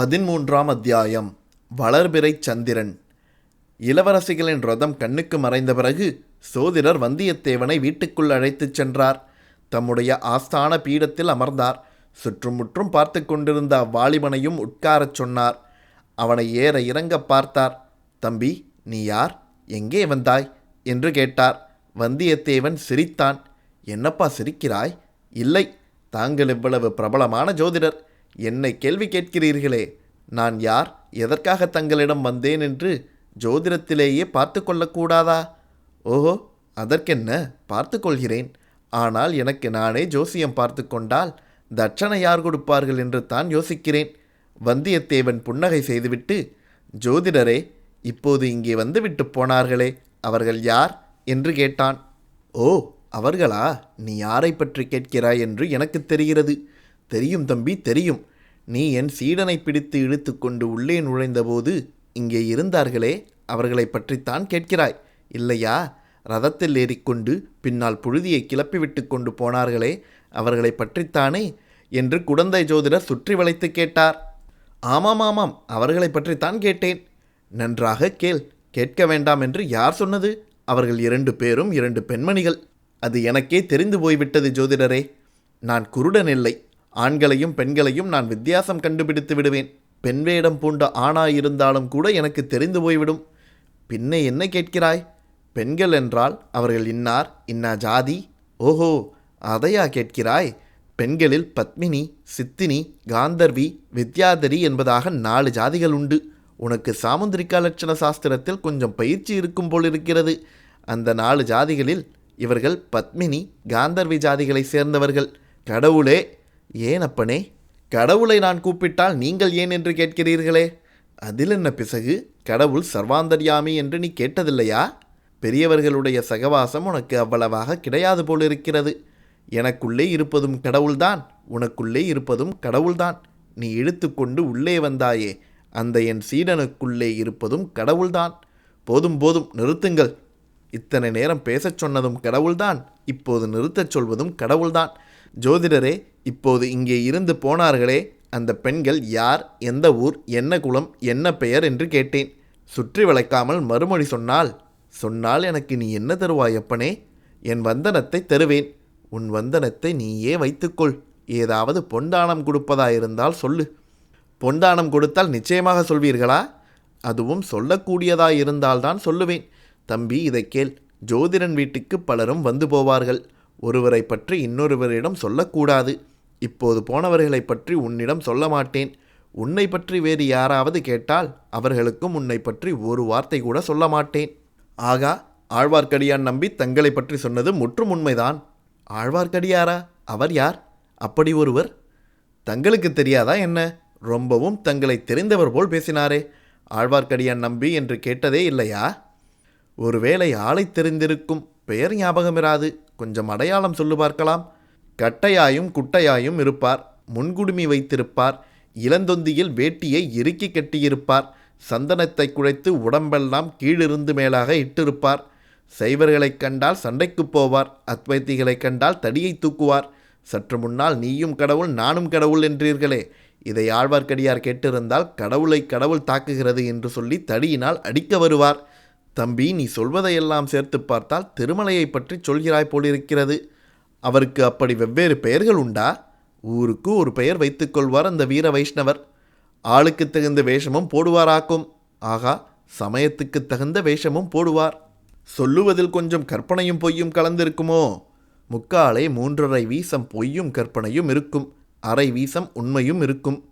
பதிமூன்றாம் அத்தியாயம். வளர்பிறை சந்திரன். இளவரசிகளின் ரதம் கண்ணுக்கு மறைந்த பிறகு சோதிடர் வந்தியத்தேவனை வீட்டுக்குள் அழைத்துச் சென்றார். தம்முடைய ஆஸ்தான பீடத்தில் அமர்ந்தார். சுற்றுமுற்றும் பார்த்து கொண்டிருந்த அவ்வாலிபனையும் உட்காரச் சொன்னார். அவனை ஏற இறங்க பார்த்தார். தம்பி நீ யார்? எங்கே வந்தாய்? என்று கேட்டார். வந்தியத்தேவன் சிரித்தான். என்னப்பா சிரிக்கிறாய்? இல்லை தாங்கள் இவ்வளவு பிரபலமான ஜோதிடர். என்னை கேள்வி கேட்கிறீர்களே நான் யார் எதற்காக தங்களிடம் வந்தேன் என்று ஜோதிடத்திலேயே பார்த்து கொள்ளக்கூடாதா? ஓஹோ அதற்கென்ன? பார்த்து கொள்கிறேன். ஆனால் எனக்கு நானே ஜோசியம் பார்த்து கொண்டால் தட்சணை யார் கொடுப்பார்கள் என்று தான் யோசிக்கிறேன். வந்தியத்தேவன் புன்னகை செய்துவிட்டு ஜோதிடரே இப்போது இங்கே வந்துவிட்டு போனார்களே அவர்கள் யார்? என்று கேட்டான். ஓ அவர்களா? நீ யாரை பற்றி கேட்கிறாய் என்று எனக்கு தெரிகிறது. தெரியும் தம்பி தெரியும். நீ என் சீடனை பிடித்து இழுத்து கொண்டு உள்ளே நுழைந்தபோது இங்கே இருந்தார்களே அவர்களை பற்றித்தான் கேட்கிறாய். இல்லையா? ரதத்தில் ஏறிக்கொண்டு பின்னால் புழுதியை கிளப்பிவிட்டு கொண்டு போனார்களே அவர்களை பற்றித்தானே? என்று குடந்தை ஜோதிடர் சுற்றி வளைத்து கேட்டார். ஆமாம் ஆமாம் அவர்களை பற்றித்தான் கேட்டேன். நன்றாக கேள் கேட்க வேண்டாம் என்று யார் சொன்னது? அவர்கள் இரண்டு பேரும் இரண்டு பெண்மணிகள். அது எனக்கே தெரிந்து போய்விட்டது ஜோதிடரே. நான் குருடன் இல்லை. ஆண்களையும் பெண்களையும் நான் வித்தியாசம் கண்டுபிடித்து விடுவேன். பெண் வேடம் பூண்ட ஆணாயிருந்தாலும் கூட எனக்கு தெரிந்து போய்விடும். பின்னே என்ன கேட்கிறாய்? பெண்கள் என்றால் அவர்கள் இன்னார் இன்னா ஜாதி? ஓஹோ அதையா கேட்கிறாய்? பெண்களில் பத்மினி சித்தினி காந்தர்வி வித்யாதரி என்பதாக நாலு ஜாதிகள் உண்டு. உனக்கு சாமுந்திரிகா லட்சண சாஸ்திரத்தில் கொஞ்சம் பயிற்சி இருக்கும் போல் இருக்கிறது. அந்த நாலு ஜாதிகளில் இவர்கள் பத்மினி காந்தர்வி ஜாதிகளை சேர்ந்தவர்கள். கடவுளே ஏன் அப்பனே? கடவுளை நான் கூப்பிட்டால் நீங்கள் ஏன் என்று கேட்கிறீர்களே? அதில் என்ன பிசகு? கடவுள் சர்வாந்தர்யாமி என்று நீ கேட்டதில்லையா? பெரியவர்களுடைய சகவாசம் உனக்கு அவ்வளவாக கிடையாது போலிருக்கிறது. எனக்குள்ளே இருப்பதும் கடவுள்தான் உனக்குள்ளே இருப்பதும் கடவுள்தான். நீ இழுத்துக்கொண்டு உள்ளே வந்தாயே அந்த என் சீடனுக்குள்ளே இருப்பதும் கடவுள்தான். போதும் போதும் நிறுத்துங்கள். இத்தனை நேரம் பேசச் சொன்னதும் கடவுள்தான் இப்போது நிறுத்தச் சொல்வதும் கடவுள்தான். ஜோதிடரே இப்போது இங்கே இருந்து போனார்களே அந்த பெண்கள் யார் எந்த ஊர் என்ன குலம் என்ன பெயர் என்று கேட்டேன். சுற்றி வளைக்காமல் மறுமொழி சொன்னால் சொன்னால் எனக்கு நீ என்ன தருவாய் அப்பனே? என் வந்தனத்தை தருவேன். உன் வந்தனத்தை நீயே வைத்துக்கொள். ஏதாவது பொண்டானம் கொடுப்பதாயிருந்தால் சொல்லு. பொண்டானம் கொடுத்தால் நிச்சயமாக சொல்வீர்களா? அதுவும் சொல்லக்கூடியதாயிருந்தால்தான் சொல்லுவேன். தம்பி இதை கேள். ஜோதிடன் வீட்டுக்கு பலரும் வந்து போவார்கள். ஒருவரை பற்றி இன்னொருவரிடம் சொல்லக்கூடாது. இப்போது போனவர்களை பற்றி உன்னிடம் சொல்ல மாட்டேன். உன்னை பற்றி வேறு யாராவது கேட்டால் அவர்களுக்கும் உன்னை பற்றி ஒரு வார்த்தை கூட சொல்ல மாட்டேன். ஆகா ஆழ்வார்க்கடியான் நம்பி தங்களை பற்றி சொன்னது முற்றும் உண்மைதான். ஆழ்வார்க்கடியாரா? அவர் யார்? அப்படி ஒருவர்? தங்களுக்கு தெரியாதா என்ன? ரொம்பவும் தங்களை தெரிந்தவர் போல் பேசினாரே. ஆழ்வார்க்கடியான் நம்பி என்று கேட்டதே இல்லையா? ஒருவேளை ஆளை தெரிந்திருக்கும் பெயர் ஞாபகமிராது. கொஞ்சம் அடையாளம் சொல்லு பார்க்கலாம். கட்டையாயும் குட்டையாயும் இருப்பார். முன்குடுமி வைத்திருப்பார். இளந்தொந்தியில் வேட்டியை இறுக்கி கட்டியிருப்பார். சந்தனத்தை குழைத்து உடம்பெல்லாம் கீழிருந்து மேலாக இட்டிருப்பார். சைவர்களைக் கண்டால் சண்டைக்குப் போவார். அத்வைத்திகளைக் கண்டால் தடியை தூக்குவார். சற்று முன்னால் நீயும் கடவுள் நானும் கடவுள் என்றீர்களே. இதை ஆழ்வார்க்கடியார் கேட்டிருந்தால் கடவுளை கடவுள் தாக்குகிறது என்று சொல்லி தடியினால் அடிக்க வருவார். தம்பி நீ சொல்வதையெல்லாம் சேர்த்து பார்த்தால் திருமலையை பற்றி சொல்கிறாய் போலிருக்கிறது. அவருக்கு அப்படி வெவ்வேறு பெயர்கள் உண்டா? ஊருக்கு ஒரு பெயர் வைத்துக்கொள்வார் அந்த வீர வைஷ்ணவர். ஆளுக்கு தகுந்த வேஷமும் போடுவாராக்கும். ஆகா சமயத்துக்கு தகுந்த வேஷமும் போடுவார். சொல்லுவதில் கொஞ்சம் கற்பனையும் பொய்யும் கலந்திருக்குமோ? முக்காலே மூன்றரை வீசம் பொய்யும் கற்பனையும் இருக்கும். அரை வீசம் உண்மையும் இருக்கும்.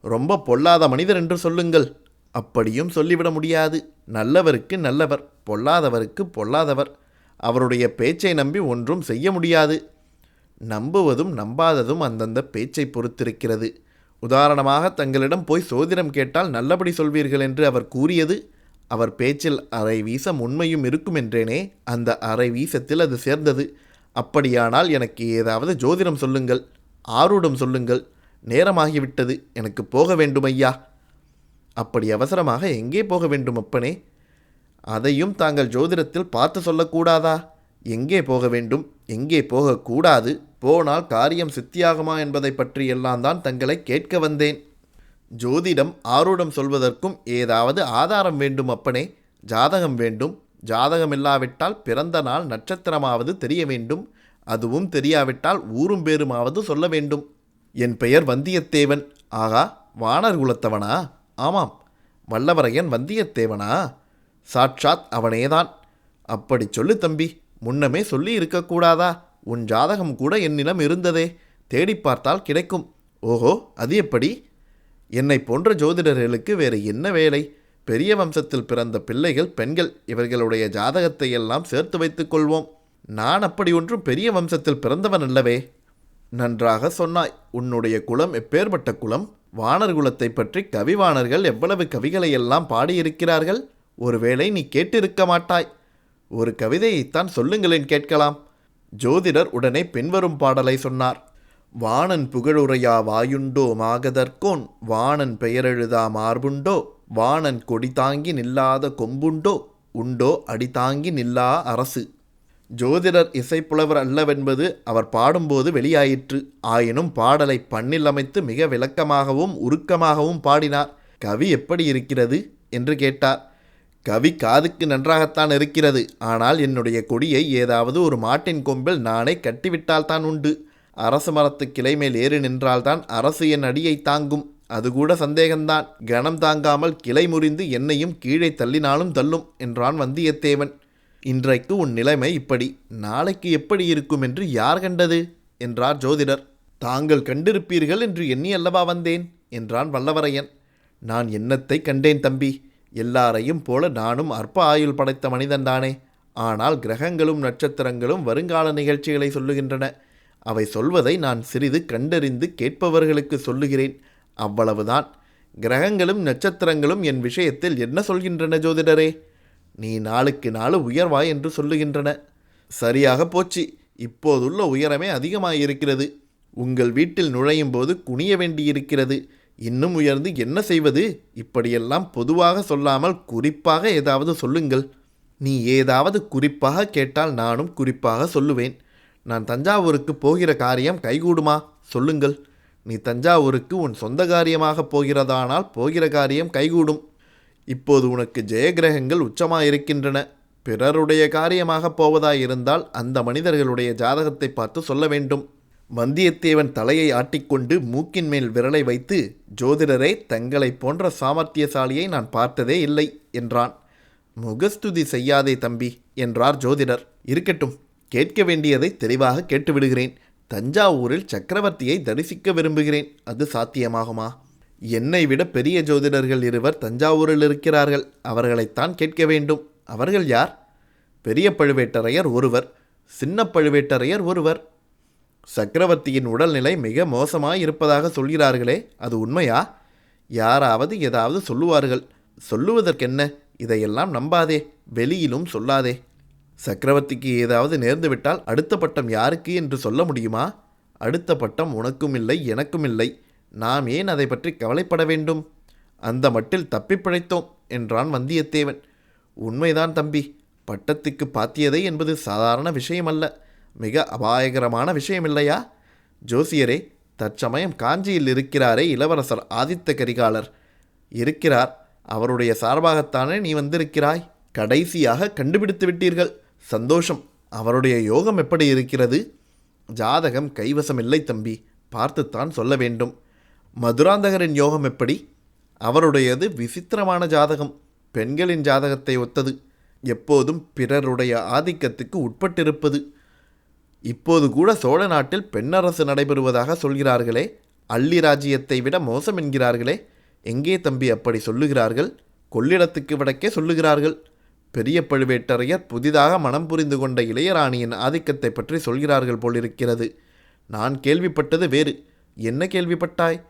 ரொம்ப பொல்லாத மனிதர் என்று சொல்லுங்கள். அப்படியும் சொல்லிவிட முடியாது. நல்லவருக்கு நல்லவர் பொல்லாதவருக்கு பொல்லாதவர். அவருடைய பேச்சை நம்பி ஒன்றும் செய்ய முடியாது. நம்புவதும் நம்பாததும் அந்தந்த பேச்சை பொறுத்திருக்கிறது. உதாரணமாக தங்களிடம் போய் சோதிடம் கேட்டால் நல்லபடி சொல்வீர்கள் என்று அவர் கூறியது அவர் பேச்சில் அரை வீசம் உண்மையும் இருக்கும் என்றேனே அந்த அரை வீசத்தில் அது சேர்ந்தது. அப்படியானால் எனக்கு ஏதாவது ஜோதிடம் சொல்லுங்கள் ஆரூடம் சொல்லுங்கள். நேரமாகிவிட்டது எனக்கு போக வேண்டும் ஐயா அப்படி அவசரமாக எங்கே போக வேண்டும் அப்பனே? அதையும் தாங்கள் ஜோதிடத்தில் பார்த்து சொல்லக்கூடாதா? எங்கே போக வேண்டும்? எங்கே போகக்கூடாது போனால் காரியம் சித்தியாகுமா என்பதை பற்றியெல்லாம் தான் தங்களை கேட்க வந்தேன். ஜோதிடம் ஆரூடம் சொல்வதற்கும் ஏதாவது ஆதாரம் வேண்டும் அப்பனே. ஜாதகம் வேண்டும். ஜாதகம் இல்லாவிட்டால் பிறந்த நாள் நட்சத்திரமாவது தெரிய வேண்டும். அதுவும் தெரியாவிட்டால் ஊரும் பேருமாவது சொல்ல வேண்டும். என் பெயர் வந்தியத்தேவன். ஆகா வானர் குலத்தவனா ஆமாம் வல்லவரையன் வந்தியத்தேவனா? சாட்சாத் அவனேதான். அப்படி சொல்லு தம்பி முன்னமே சொல்லி இருக்கக்கூடாதா? உன் ஜாதகம் கூட என்னிடம் இருந்ததே தேடி பார்த்தால் கிடைக்கும். ஓஹோ அது எப்படி? என்னை போன்ற ஜோதிடர்களுக்கு வேறு என்ன வேலை? பெரிய வம்சத்தில் பிறந்த பிள்ளைகள் பெண்கள் இவர்களுடைய ஜாதகத்தை எல்லாம் சேர்த்து வைத்துக் கொள்வோம். நான் அப்படி ஒன்றும் பெரிய வம்சத்தில் பிறந்தவன் அல்லவே. நன்றாக சொன்னாய். உன்னுடைய குலம் எப்பேற்பட்ட குலம் வானர் குலத்தை பற்றி கவிவாணர்கள் எவ்வளவு கவிகளை எல்லாம் பாடியிருக்கிறார்கள்? ஒருவேளை நீ கேட்டிருக்க மாட்டாய். ஒரு கவிதையைத்தான் சொல்லுங்களேன் கேட்கலாம். ஜோதிடர் உடனே பின்வரும் பாடலை சொன்னார். வாணன் புகழுரையா வாயுண்டோ மாகதற்கோன்? வாணன் பெயரெழுதா மார்புண்டோ? வாணன் கொடி தாங்கி நில்லாத கொம்புண்டோ? உண்டோ அடி தாங்கி நில்லா அரசு? ஜோதிடர் இசைப்புலவர் அல்லவென்பது அவர் பாடும்போது வெளியாயிற்று. ஆயினும் பாடலை பண்ணில் அமைத்து மிக விளக்கமாகவும் உருக்கமாகவும் பாடினார். கவி எப்படி இருக்கிறது? என்று கேட்டார். கவி காதுக்கு நன்றாகத்தான் இருக்கிறது. ஆனால் என்னுடைய கொடியை ஏதாவது ஒரு மாட்டின் கொம்பில் நானே கட்டிவிட்டால்தான் உண்டு. அரசு மரத்து கிளை மேல் ஏறி நின்றால்தான் அரசு என் அடியை தாங்கும். அது கூட சந்தேகம்தான். கணம் தாங்காமல் கிளை முறிந்து என்னையும் கீழே தள்ளினாலும் தள்ளும் என்றான் வந்தியத்தேவன். இன்றைக்கு உன் நிலைமை இப்படி. நாளைக்கு எப்படி இருக்கும் என்று யார் கண்டது? என்றார் ஜோதிடர். தாங்கள் கண்டிருப்பீர்கள் என்று எண்ணி அல்லவா வந்தேன்? என்றான் வல்லவரையன். நான் எண்ணத்தை கண்டேன் தம்பி. எல்லாரையும் போல நானும் அற்ப ஆயுள் படைத்த மனிதன்தானே ஆனால் கிரகங்களும் நட்சத்திரங்களும் வருங்கால நிகழ்ச்சிகளை சொல்லுகின்றன. அவை சொல்வதை நான் சிறிது கண்டறிந்து கேட்பவர்களுக்கு சொல்லுகிறேன். அவ்வளவுதான். கிரகங்களும் நட்சத்திரங்களும் என் விஷயத்தில் என்ன சொல்கின்றன ஜோதிடரே? நீ நாளுக்கு நாள் உயர்வாய் என்று சொல்லுகின்றன. சரியாக போச்சு. இப்போதுள்ள உயரமே அதிகமாயிருக்கிறது. உங்கள் வீட்டில் நுழையும் போது குனிய வேண்டியிருக்கிறது. இன்னும் உயர்ந்து என்ன செய்வது? இப்படியெல்லாம் பொதுவாக சொல்லாமல் குறிப்பாக ஏதாவது சொல்லுங்கள். நீ ஏதாவது குறிப்பாக கேட்டால் நானும் குறிப்பாக சொல்லுவேன். நான் தஞ்சாவூருக்கு போகிற காரியம் கைகூடுமா? சொல்லுங்கள். நீ தஞ்சாவூருக்கு உன் சொந்த காரியமாக போகிறதானால் போகிற காரியம் கைகூடும். இப்போது உனக்கு ஜெயகிரகங்கள் உச்சமாயிருக்கின்றன. பிறருடைய காரியமாக போவதாயிருந்தால் அந்த மனிதர்களுடைய ஜாதகத்தை பார்த்து சொல்ல வேண்டும். வந்தியத்தேவன் தலையை ஆட்டிக்கொண்டு மூக்கின் மேல் விரலை வைத்து ஜோதிடரே தங்களைப் போன்ற சாமர்த்தியசாலியை நான் பார்த்ததே இல்லை என்றான். முகஸ்துதி செய்யாதே தம்பி என்றார் ஜோதிடர். இருக்கட்டும் கேட்க வேண்டியதை தெளிவாக கேட்டுவிடுகிறேன். தஞ்சாவூரில் சக்கரவர்த்தியை தரிசிக்க விரும்புகிறேன். அது சாத்தியமாகுமா? என்னை விட பெரிய ஜோதிடர்கள் இருவர் தஞ்சாவூரில் இருக்கிறார்கள். அவர்களைத்தான் கேட்க வேண்டும். அவர்கள் யார்? பெரிய பழுவேட்டரையர் ஒருவர் சின்ன பழுவேட்டரையர் ஒருவர். சக்கரவர்த்தியின் உடல்நிலை மிக மோசமாக இருப்பதாக சொல்கிறார்களே அது உண்மையா? யாராவது ஏதாவது சொல்லுவார்கள். சொல்லுவதற்கென்ன? இதையெல்லாம் நம்பாதே வெளியிலும் சொல்லாதே. சக்கரவர்த்திக்கு ஏதாவது நேர்ந்துவிட்டால் அடுத்த பட்டம் யாருக்கு என்று சொல்ல முடியுமா? அடுத்த பட்டம் உனக்கும் இல்லை எனக்கும் இல்லை. நாம் ஏன் அதை பற்றி கவலைப்பட வேண்டும்? அந்த மட்டில் தப்பிப் பிழைத்தோம் என்றான் வந்தியத்தேவன். உண்மைதான் தம்பி பட்டத்துக்கு பாத்தியதை என்பது சாதாரண விஷயமல்ல. மிக அபாயகரமான விஷயமில்லையா? ஜோசியரே தற்சமயம் காஞ்சியில் இருக்கிறாரே இளவரசர் ஆதித்த கரிகாலர். இருக்கிறார் அவருடைய சார்பாகத்தானே நீ வந்திருக்கிறாய்? கடைசியாக கண்டுபிடித்து விட்டீர்கள். சந்தோஷம் அவருடைய யோகம் எப்படி இருக்கிறது? ஜாதகம் கைவசம் இல்லை தம்பி பார்த்துத்தான் சொல்ல வேண்டும். மதுராந்தகரின் யோகம் எப்படி? அவருடையது விசித்திரமான ஜாதகம். பெண்களின் ஜாதகத்தை ஒத்தது. எப்போதும் பிறருடைய ஆதிக்கத்துக்கு உட்பட்டிருப்பது. இப்போது கூட சோழ நாட்டில் பெண்ணரசு நடைபெறுவதாக சொல்கிறார்களே. அள்ளி ராஜ்யத்தை விட மோசம் என்கிறார்களே. எங்கே தம்பி அப்படி சொல்லுகிறார்கள்? கொள்ளிடத்துக்கு வடக்கே சொல்லுகிறார்கள். பெரிய பழுவேட்டரையர் புதிதாக மனம் புரிந்து கொண்ட இளையராணியின் ஆதிக்கத்தை பற்றி சொல்கிறார்கள் போலிருக்கிறது. நான் கேள்விப்பட்டது வேறு. என்ன கேள்விப்பட்டாய்?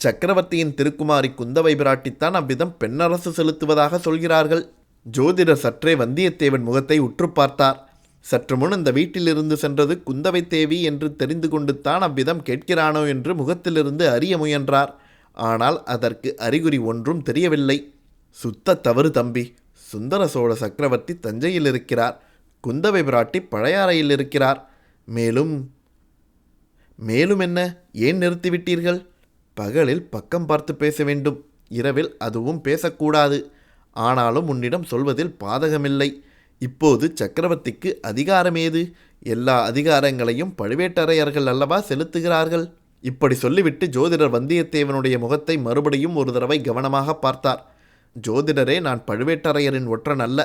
சக்கரவர்த்தியின் திருக்குமாரி குந்தவை பிராட்டித்தான் அவ்விதம் பெண்ணரசு செலுத்துவதாக சொல்கிறார்கள். ஜோதிடர் சற்றே வந்தியத்தேவன் முகத்தை உற்று பார்த்தார். சற்று முன் இந்த வீட்டிலிருந்து சென்றது குந்தவை தேவி என்று தெரிந்து கொண்டு தான் அவ்விதம் கேட்கிறானோ என்று முகத்திலிருந்து அறிய முயன்றார். ஆனால் அதற்கு அறிகுறி ஒன்றும் தெரியவில்லை. சுத்த தவறு தம்பி. சுந்தர சோழ சக்கரவர்த்தி தஞ்சையில் இருக்கிறார். குந்தவை பிராட்டி பழையாறையில் இருக்கிறார். மேலும் மேலும் என்ன? ஏன் நிறுத்திவிட்டீர்கள்? பகலில் பக்கம் பார்த்து பேச வேண்டும். இரவில் அதுவும் பேசக்கூடாது. ஆனாலும் உன்னிடம் சொல்வதில் பாதகமில்லை. இப்போது சக்கரவர்த்திக்கு அதிகாரமேது? எல்லா அதிகாரங்களையும் பழுவேட்டரையர்கள் அல்லவா செலுத்துகிறார்கள்? இப்படி சொல்லிவிட்டு ஜோதிடர் வந்தியத்தேவனுடைய முகத்தை மறுபடியும் ஒரு தடவை கவனமாக பார்த்தார். ஜோதிடரே நான் பழுவேட்டரையரின் ஒற்றன் அல்ல.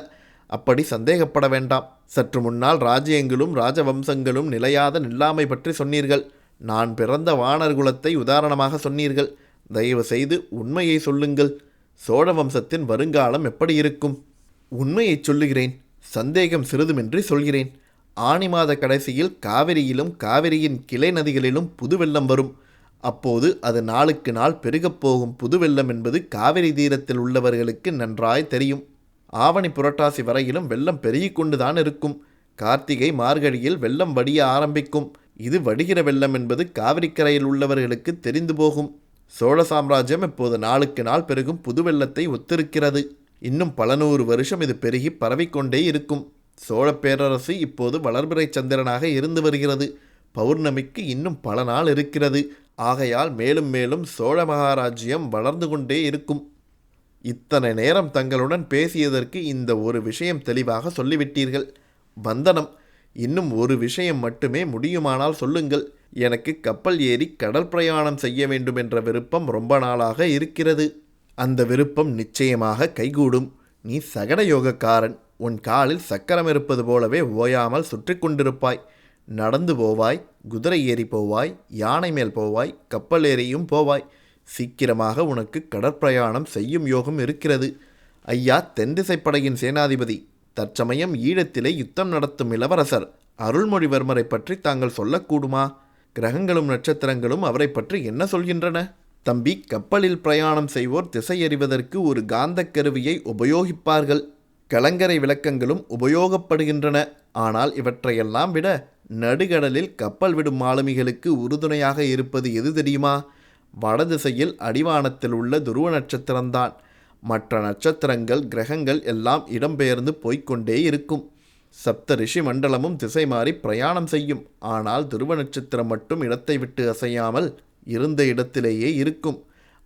அப்படி சந்தேகப்பட வேண்டாம். சற்று முன்னால் ராஜ்யங்களும் ராஜவம்சங்களும் நிலையாத நில்லாமை பற்றி சொன்னீர்கள். நான் பிறந்த வானர் குலத்தை உதாரணமாக சொன்னீர்கள். தயவு செய்து உண்மையை சொல்லுங்கள். சோழ வம்சத்தின் வருங்காலம் எப்படி இருக்கும்? உண்மையை சொல்லுகிறேன். சந்தேகம் சிறிதுமின்றி சொல்கிறேன். ஆனி மாத கடைசியில் காவிரியிலும் காவிரியின் கிளை நதிகளிலும் புது வெள்ளம் வரும். அப்போது அது நாளுக்கு நாள் பெருகப் போகும் புது வெள்ளம் என்பது காவிரி தீரத்தில் உள்ளவர்களுக்கு நன்றாய் தெரியும். ஆவணி புரட்டாசி வரையிலும் வெள்ளம் பெருகிக் கொண்டுதான் இருக்கும். கார்த்திகை மார்கழியில் வெள்ளம் வடிய ஆரம்பிக்கும். இது வடிகிற வெள்ளம் என்பது காவிரிக்கரையில் உள்ளவர்களுக்கு தெரிந்து போகும். சோழ சாம்ராஜ்யம் இப்போது நாளுக்கு நாள் பெருகும் புது வெள்ளத்தை ஒத்திருக்கிறது. இன்னும் பல நூறு வருஷம் இது பெருகி பரவிக்கொண்டே இருக்கும். சோழ பேரரசு இப்போது வளர்பிறை சந்திரனாக இருந்து வருகிறது. பௌர்ணமிக்கு இன்னும் பல நாள் இருக்கிறது. ஆகையால் மேலும் மேலும் சோழ மகாராஜ்யம் வளர்ந்து கொண்டே இருக்கும். இத்தனை நேரம் தங்களுடன் பேசியதற்கு இந்த ஒரு விஷயம் தெளிவாக சொல்லிவிட்டீர்கள். வந்தனம். இன்னும் ஒரு விஷயம் மட்டுமே முடியுமானால் சொல்லுங்கள். எனக்கு கப்பல் ஏறி கடல் பிரயாணம் செய்ய வேண்டும் என்ற விருப்பம் ரொம்ப நாளாக இருக்கிறது. அந்த விருப்பம் நிச்சயமாக கைகூடும். நீ சகட யோகக்காரன். உன் காலில் சக்கரம் இருப்பது போலவே ஓயாமல் சுற்றி கொண்டிருப்பாய். நடந்து போவாய் குதிரை ஏறி போவாய் யானை மேல் போவாய் கப்பல் ஏறியும் போவாய். சீக்கிரமாக உனக்கு கடற்பிரயாணம் செய்யும் யோகம் இருக்கிறது. ஐயா தென் திசைப்படையின் சேனாதிபதி தற்சமயம் ஈழத்திலே யுத்தம் நடத்தும் இளவரசர் அருள்மொழிவர்மரை பற்றி தாங்கள் சொல்லக்கூடுமா? கிரகங்களும் நட்சத்திரங்களும் அவரை பற்றி என்ன சொல்கின்றன? தம்பி கப்பலில் பிரயாணம் செய்வோர் திசையறிவதற்கு ஒரு காந்தக் கருவியை உபயோகிப்பார்கள். கலங்கரை விளக்கங்களும் உபயோகப்படுகின்றன. ஆனால் இவற்றையெல்லாம் விட நடுகடலில் கப்பல் விடும் மாலுமிகளுக்கு உறுதுணையாக இருப்பது எது தெரியுமா? வடதிசையில் அடிவானத்தில் உள்ள துருவ நட்சத்திரம்தான். மற்ற நட்சத்திரங்கள் கிரகங்கள் எல்லாம் இடம்பெயர்ந்து போய்க்கொண்டே இருக்கும். சப்த ரிஷி மண்டலமும் திசை மாறி பிரயாணம் செய்யும். ஆனால் துருவ நட்சத்திரம் மட்டும் இடத்தை விட்டு அசையாமல் இருந்த இடத்திலேயே இருக்கும்.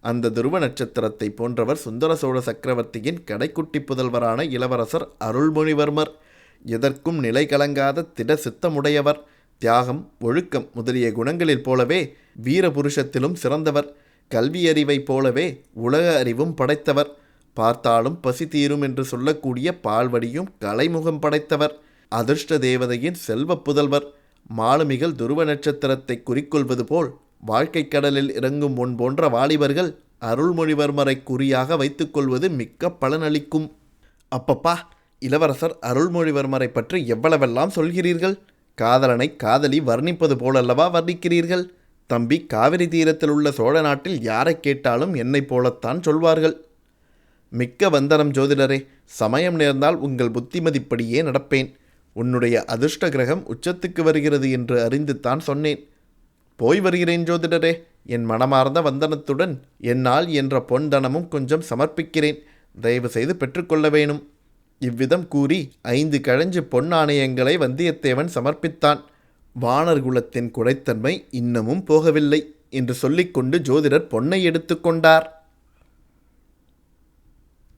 அந்த துருவ நட்சத்திரத்தை போன்றவர் சுந்தர சோழ சக்கரவர்த்தியின் கடைக்குட்டி புதல்வரான இளவரசர் அருள்மொழிவர்மர். எதற்கும் நிலை கலங்காத திட சித்தமுடையவர். தியாகம் ஒழுக்கம் முதலிய குணங்களில் போலவே வீரபுருஷத்திலும் சிறந்தவர். கல்வியறிவைப் போலவே உலக அறிவும் படைத்தவர். பார்த்தாலும் பசி தீரும் என்று சொல்லக்கூடிய பால்வடியும் கலைமுகம் படைத்தவர். அதிர்ஷ்ட தேவதையின் செல்வ புதல்வர். மாலுமிகள் துருவ நட்சத்திரத்தை குறிக்கொள்வது போல் வாழ்க்கை கடலில் இறங்கும் முன் போன்ற வாலிபர்கள் அருள்மொழிவர்மரை குறியாக வைத்துக்கொள்வது மிக்க பலனளிக்கும். அப்பப்பா இளவரசர் அருள்மொழிவர்மரை பற்றி எவ்வளவெல்லாம் சொல்கிறீர்கள்? காதலனை காதலி வர்ணிப்பது போலல்லவா வர்ணிக்கிறீர்கள்? தம்பி காவிரி தீரத்தில் உள்ள சோழ நாட்டில் யாரை கேட்டாலும் என்னை போலத்தான் சொல்வார்கள். மிக்க வந்தனம் ஜோதிடரே சமயம் நேர்ந்தால் உங்கள் புத்திமதிப்படியே நடப்பேன். உன்னுடைய அதிர்ஷ்ட கிரகம் உச்சத்துக்கு வருகிறது என்று அறிந்துத்தான் சொன்னேன். போய் வருகிறேன் ஜோதிடரே என் மனமார்ந்த வந்தனத்துடன் என்னால் என்ற பொன் தனமும் கொஞ்சம் சமர்ப்பிக்கிறேன். தயவு செய்து பெற்றுக்கொள்ள வேணும். இவ்விதம் கூறி ஐந்து கழஞ்சு பொன் ஆணையங்களை வந்தியத்தேவன் சமர்ப்பித்தான். வானர் குலத்தின் குடைத்தன்மை இன்னமும் போகவில்லை என்று சொல்லிக்கொண்டு ஜோதிடர் பொன்னை எடுத்துக்கொண்டார்.